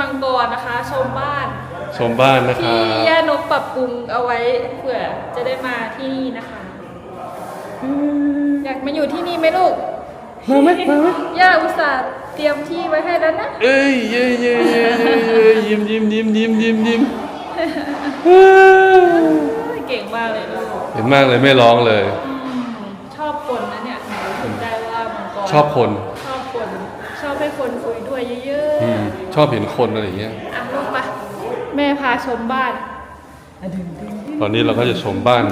มังกรนะคะ ชมบ้านชมบ้านนะคที่รับย่านกปรับปรุงเอาไว้เผื่อจะได้มาที่นี่นะคะ อยากมาอยู่ที่นี่ไหมลูกมาไหมมาไหมย่าอุตส่าห์เตรียมที่ไว้ให้แล้วนะเอ้ยเย้เย้เย้เย้เย้ยิ้มยิ้มยิ้มยิ้มยิ้มยิ้มเก่งมากเลยลูกเห็นมากเลยไม่ร้องเลย อืมชอบคนนะเนี่ยถึงได้ว่ามังกรชอบคน ชอบคน ชอบให้คนคุยด้วยเยอะ อืมชอบเห็นคนอะไรอย่างเงี้ยๆอะลูกไปแม่พาชมบ้านตอนนี้เราก็จะชมบ้าน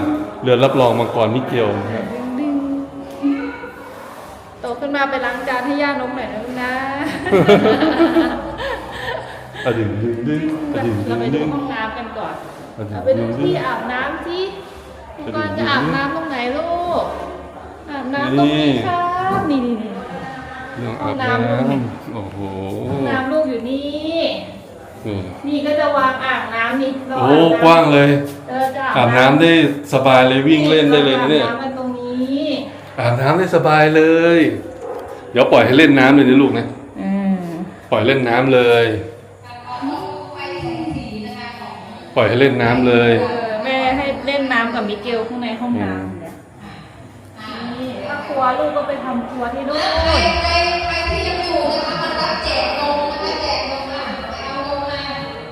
เรือนรับรองมังกรมิเกลนะครับดึงโตขึ้นมาไปล้างจานให้ย่านกหน่อยนะลูกนะอะดึงดึงดึงอะดึงดึเรางไปดึดูงห้องน้ำกันก่อนอะดึงเราไปดูที่อาบน้ำที่มังกรจะอาบน้ำตรงไหนลูกอาบน้ำตรงนี้ครับนี่นี่นี่ เรื่องอาบน้ำโอ้โหห้องน้ำลูกอยู่นี่ นี่นี่ก็จะวางอ่างน้ำนี่เราโอ้อาบน้ำกว้างเลยเออจะอาบน้ำได้สบายเลยวิ่งเล่นได้เลยนะเนี่ยอาบน้ำกันตรงนี้อาบน้ำได้สบายเลย เดี๋ยวปล่อยให้เล่นน้ำเลยนะลูกนะอืมปล่อยเล่นน้ำเลย ปล่อยให้เล่นน้ำเลยเออแม่ให้เล่นน้ำกับมิเกลข้างในห้องน้ำเนี่ยนี่ถ้าค รัวลูกก็ไปทำครัวที่นู่น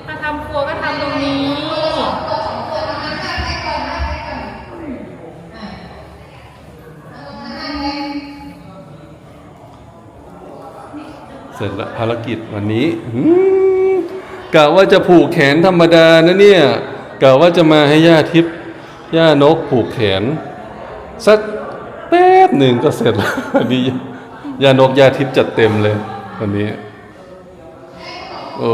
ถ้าทำครัวก็ทำตรงนี้ เสร็จละภารกิจวันนี้กะว่าจะผูกแขนธรรมดานะเนี่ยกะว่าจะมาให้ย่าทิพย์ย่านกผูกแขนสัก หนึ่งก็เสร็จแล้ววันนี้ย่านกย่าทิพย์จัดเต็มเลยวันนี้ โอ้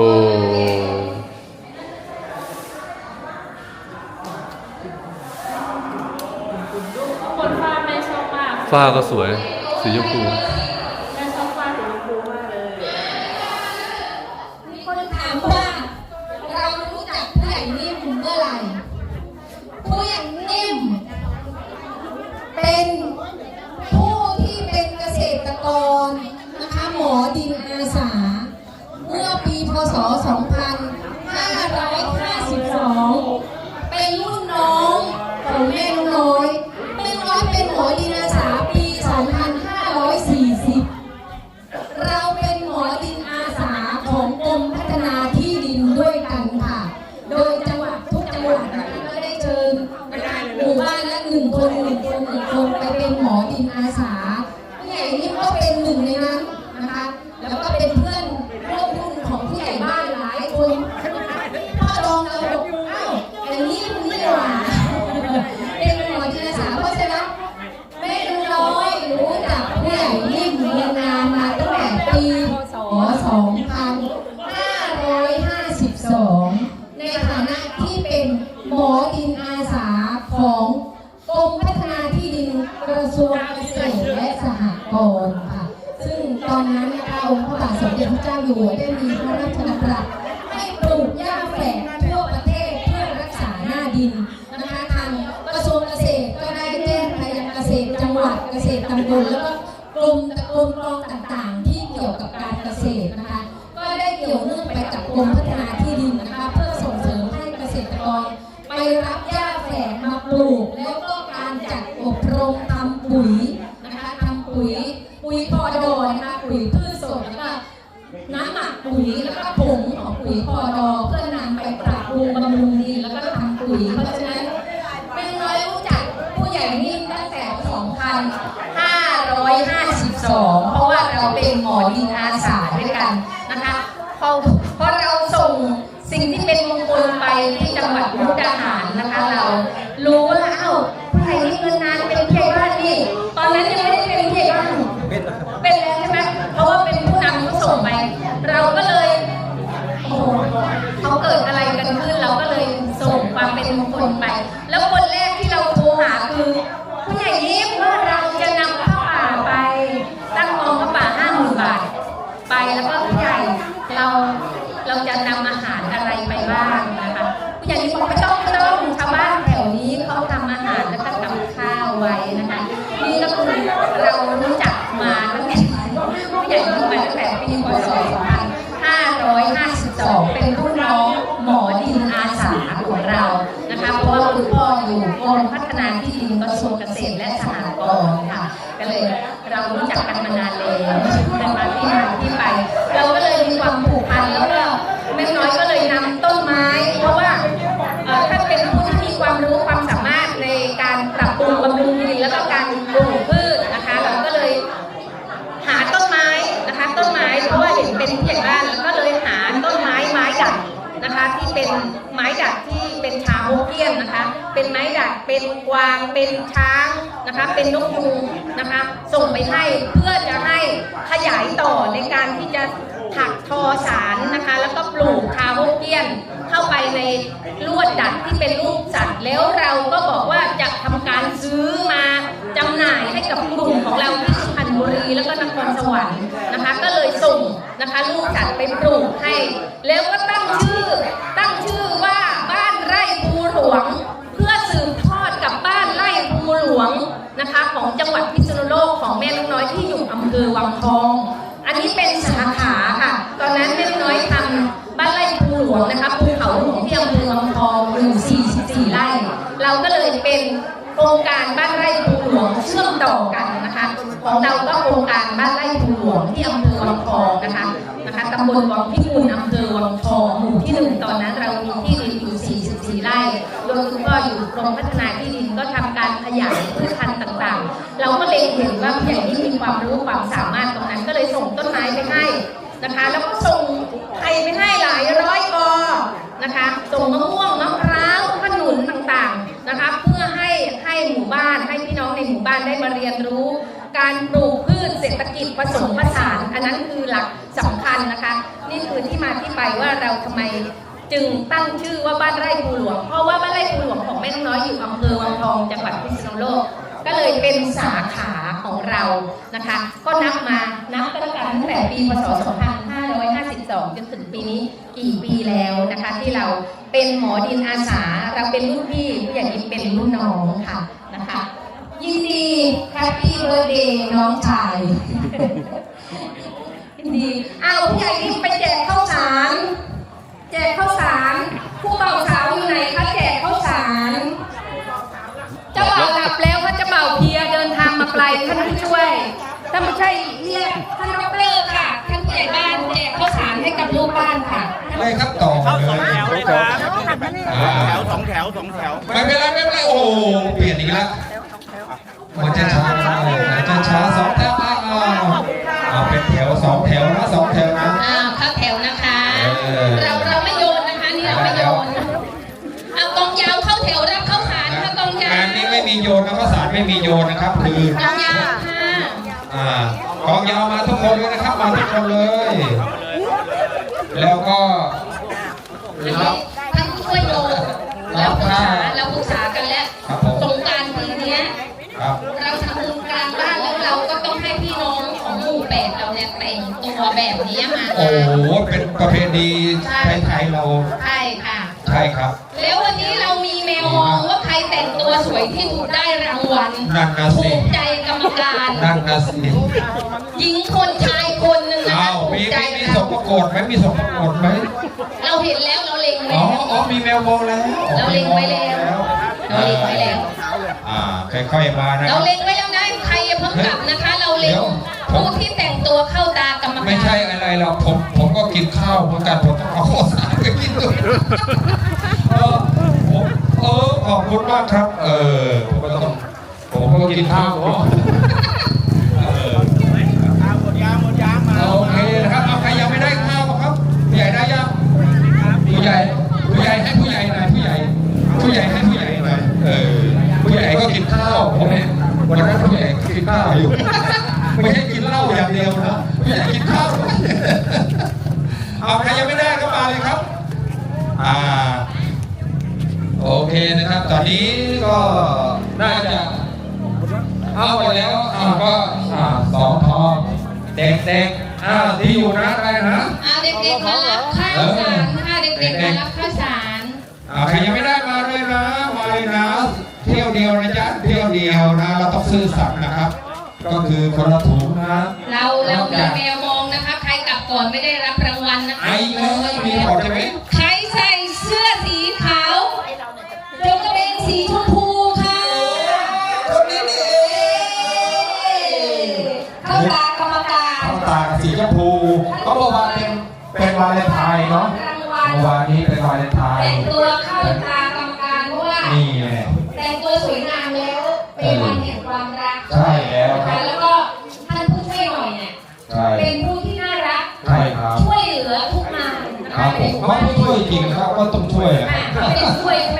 คนฟ้าแม่ชอบมากฝ้าก็สวย สีชมพู ตำบลแล้วก็กรมตะกรมกองต่างๆ ที่เกี่ยวกับการเกษตรนะคะ ก็ได้เกี่ยวเนื่องไปกับกรมพัฒนาที่ดินนะคะ เพื่อส่งเสริมให้เกษตรกร ไปรับหญ้าแฝกมาปลูก แล้วก็การจัดอบรมทำปุ๋ย ที่เป็นไปที่จังหวัดมุกดาหารนะคะ เรารู้ว่าเอ้าผู้ใหญ่นิ่มนานเป็นผู้ใหญ่บ้านนี่ตอนนั้นยังไม่ได้เป็นผู้ใหญ่บ้านเป็นแล้วใช่ไหมเพราะว่าเป็นผู้นำผู้ส่งไปเราก็เลยโอ้โหเขาเกิดอะไรกันขึ้นเราก็เลยส่งความเป็นมงคลไป แล้วคนแรกที่เราโทรหาคือผู้ใหญ่ยิ้มว่าเราจะนำผ้าป่าไป ตั้งกองผ้าป่าห้าหมื่นบาท ไปแล้วก็ผู้ใหญ่เราเราจะนำอาหารอะไรไปบ้างนะคะ ผู้ใหญ่ยิ้มบอกไม่ต้องไม่ต้องชาวบ้านแถวนี้เขาทำอาหารแล้วก็ทำข้าวไว้นะคะ นี่ก็คือเรารู้จักมาตั้งแต่ผู้ใหญ่ยิ้มมาตั้งแต่ปีพศ2552 องเป็นรุ่นน้องหมอดินอาสาของเรานะคะ เพราะว่าคุณพ่ออยู่กรมพัฒนาที่ดินกระทรวงเกษตรและสหกรณ์ค่ะ ก็เลยเรารู้จักกันมานานแล้วเป็นมาที่มาที่ไป เราก็เลยมีความผูกพันแล้วก็แม่น้อยก็เลยนำต้นไม้ เพราะว่าท่านเป็นผู้ที่มีความรู้ความสามารถในการปรับปรุงบำรุงดินแล้วก็การปลูกพืชนะคะ เราก็เลยหาต้นไม้นะคะต้นไม้เพราะว่าเห็นเป็นที่อย่างนั้นก็เลยหาต้นไม้ไม้ดัดนะคะที่เป็นไม้ดัด ยนนะคะ เป็นไม้ดัดเป็นกวางเป็นช้างนะคะ เป็นนกยูงนะคะ ส่งไปให้เพื่อจะให้ขยายต่อในการที่จะถักทอสารนะคะ แล้วก็ปลูกชาวฮเกี้ยน เข้าไปในลวดดัดที่เป็นรูปสัตว์ แล้วเราก็บอกว่าจะทำการซื้อมาจำหน่ายให้กับกลุ่มของเราที่สุพรรณบุรีแล้วก็นครสวรรค์นะคะ ก็เลยส่งนะคะลูกสัตว์ไปปลูกให้ แล้วก็ตั้งชื่อว่าบ้านไร่ภูหล วง เพื่อสืบทอดกับบ้านไร่ภูหลวงนะคะของจังหวัดพิษณุโลกของแม่ลูกน้อยที่อยู่อำเภอวังทอง อันนี้เป็นสาขาค่ะ ตอนนั้นแม่ลูกน้อยทำบ้านไร่ภูหลวงนะคะภูเขาหลวงที่อำเภอวังทองอยู่44ไร่เราก็เลยเป็นโครงการบ้านไร่ภูหลวงเชื่อมต่อกันนะคะของเราก็โครงการบ้านไร่ภูหลวงที่อำเภอวังทองนะคะนะคะตำบลวังพิกุลอำเภอวังทองหมู่ที่หนึ่งตอนนั้นเรามีที่ดินอยู่ 44 ไร่โดยคุณพ่ออยู่ก รมพัฒนาที่ดินก็ทำการขยายพืชพันธุ์ต่างๆ เราก็เลยเห็นว่าผู้ใหญ่ที่มีความรู้ความสามารถตรงนั้น ก็เลยส่งต้นไม้ไปให้นะคะ แล้วก็ส่งไผ่ไปให้หลายร้อยกอนะคะส่งมะม่วงมะพร้าวขนุนต่างๆนะคะ เพื่อให้ให้หมู่บ้านให้พี่น้องในหมู่บ้านได้มาเรียนรู้ การปลูกพืชเศรษฐกิจผสมผสาน อันนั้นคือหลักสำคัญนะคะ นี่คือที่มาที่ไปว่าเราทำไม จึงตั้งชื่อว่าบ้านไร่ภูหลวง เพราะว่าบ้านไร่ภูหลวงของแม่นกน้อยอยู่อำเภอวังทองจังหวัดพิษณุโลก ก็เลยเป็นสาขาของเรานะคะ ก็นับมานับกันตั้งแต่ปีพศ 2552 จนถึงปีนี้กี่ปีแล้วนะคะ ที่เราเป็นหมอดินอาสาเราเป็นรุ่นพี่ผู้ใหญ่ยินเป็นรุ่นน้องค่ะนะคะยินดีแฮปปี้เบ t ร์เดย์น้องชายยินดีเอาผู้ใหญ่รีบไปแจกข้าว กข้าวสารผู้บ่าวสาวอยู่ไหนคะแจกข้าวสารเจ้าบ่าวหลับแล้วค่ะเจ้าบ่าวเพลียเดินทางมาไกลท่านผู้ช่วยท่านผู้ช่วยเรียกท่านดอกเตอร์ค่ะท่านผู้ใหญ่บ้านแจกข้าวสารให้กับลูกบ้านค่ะไม่ครับต่อเข้าเลสองยแถวเลยครับอ่าแถวสองแถวสองแถวไม่เป็นไรไม่เป็นไรโอ้โหเปลี่ยนอีกแล้วมันจะช้ามันจะช้าสองแถวอ้าวเอาเป็นแถวสองแถวนะสองแถวนะอ้าวเข้าแถวนะคะ ไม่มีโยนนะครับคือกองยาวค่ะอ่ากองยาวมาทุกคนเลยนะครับมาทุกคนเลย แล้วก็รับท่านผู้ช่วยโยนเราปรึกษาเราปรึกษากันแล้วครับผมสงกรารปีเนี้ยครับเราทำบุญกลางบ้านแล้วเราก็ต้องให้พี่น้องของหมู่แปดเราเนี่ยแต่งตัวแบบนี้มาโอ้โหเป็นประเพณีไทยๆเรา ใช่ค่ะ ใช่ครับ แล้ว วสวยที่สุดได้รางวัลนั่นนะภูสิมิใจกรรมการนั่นนะสิหญิงคนชายคนหนึ่งนะอ้าคะวภูมีมิใจมีมีเราส่งประกวดไหมมีส่งประกวดไหมเราเห็นแล้วเราเล็งอ๋ไว้อแล้วอ๋อมีแมวมองแล้วเราเล็งไว้แล้วเราเล็งไว้แล้ว อ่าค่อยๆมานะคเรารับ เล็งไว้แล้วนะใครอย่าเพิ่งกลับนะคะ เราเล็งเดี๋ยวผู้ที่แต่งตัวเข้าตากรรมการไม่ใช่อะไรหรอกผมผมก็กินข้าวเหมือนกันผมต้องเอาข้าวสารไปกินด้วยเออผมเออ ขอบคุณมากครับ เออผมก็ต้องผมก็กินข้าวเนาะเออหมดยางหมดยางมาโอเคนะครับเอาใครยังไม่ได้ข้าวครับผู้ใหญ่ได้ยังผู้ใหญ่ผู้ใหญ่ให้ผู้ใหญ่หน่อยผู้ใหญ่ ผู้ใหญ่ให้ผู้ใหญ่หน่อยเออผู้ใหญ่ก็กินข้าวผมเห็นวันนั้นผู้ใหญ่กินข้าวอยู่ไม่ใช่กินเหล้าอย่างเดียวนะผู้ใหญ่กินข้าวด้วยเอาใครยังไม่ได้ก็มาเลยครับอ่า โอเคนะครับ ตอนนี้ก็น่าจะเอาไปแล้วอ่าก็อ่าสองทองเด็กๆอ่าที่อยู่นะอะไรนะอ่าเด็กๆมารับข้าวสารค่ะเด็กๆมารับข้าวสารอ่าใครยังไม่ได้มาเลยนะมาเลยนะ เที่ยวเดียวนะจ๊ะเที่ยวเดียวนะ เราต้องซื่อสัตย์นะครับ ก็คือคนละถุงนะเราเรามีแมวมองนะคะ ใครกลับก่อนไม่ได้รับรางวัลนะคะไอ้เลยมีขอใช่ไหมใคร เข้าตากรรมการเข้าตากับสีชมพูเขาบอกว่าเป็นเป็นวาเลนไทน์เนาะรางวัลเมื่อวานนี้เป็นวาเลนไทน์แต่งตัวเข้าตากรรมการเพราะว่านี่แหละแต่งตัวสวยงามแล้วเป็นวันแห่งความรักใช่แล้วคนะรัคะบแล้วก็ท่านผู้ช่วยหน่อยเนี่ยใช่เป็นผู้ที่น่ารักใช่ครับช่วยเหลือทุกงานนะครัคะบผมเขาไม่ช่วยจริงนะครับก็ต้องช่วยอะอะเขาเป็นช่วยใช่ไหม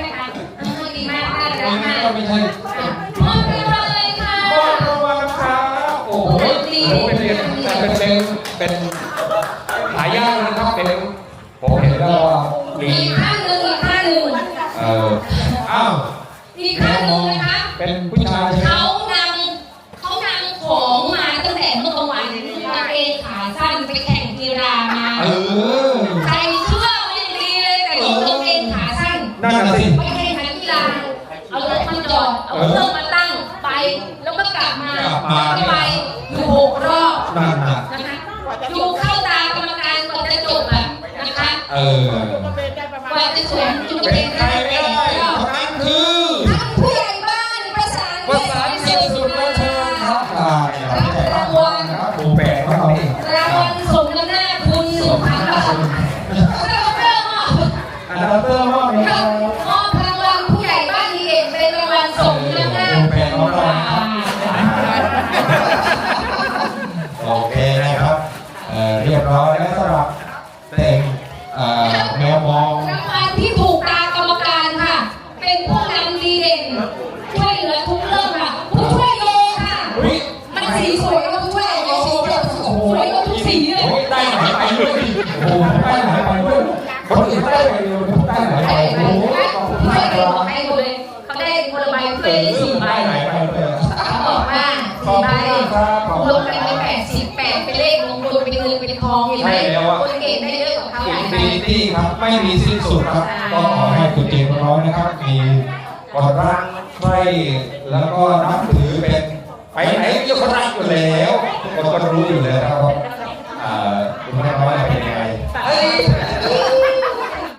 ไปแข่งกีฬามาเออ ใส่เสื้อไม่ดีเลยแต่งกางเกงขาสั้น นั่นน่ะสิ งเอ่อแมวมองรางวัลที่ถูกตากรรมการค่ะ เป็นผู้นำดีเด่นช่วยเหลือทุกเรื่องค่ะผู้ช่วยโยค่ะอุ๊ยมันสีสวยกว่าผู้ช่วยโยสีเดียวสวยกว่าทุกสีเลยโอ้ยได้หายไปด้วยโอ้โหได้หายไปด้วยคนอื่นได้ไปเร็วได้หายไปไปโอ้ไปโหไปช่วยกันบอกให้หมดเลยเขาได้คนละใบช่วยได้สี่ใบได้หายไปเลยเขาบอกว่าขอบสี่ใบ ใช่แล้วคุณเก่อะอินฟินิตี้ครับไม่มีสิ้นสุดครับก็ขอให้คุณเจมส์ร้อยนะครับ มีกอดรักใครแล้วก็นับถือเป็นไปไหนก็เขารักอยู่แล้วทุกคนก็รู้อยู่แล้วนะครับอ่าคุณแม่น้อยเป็นยังไง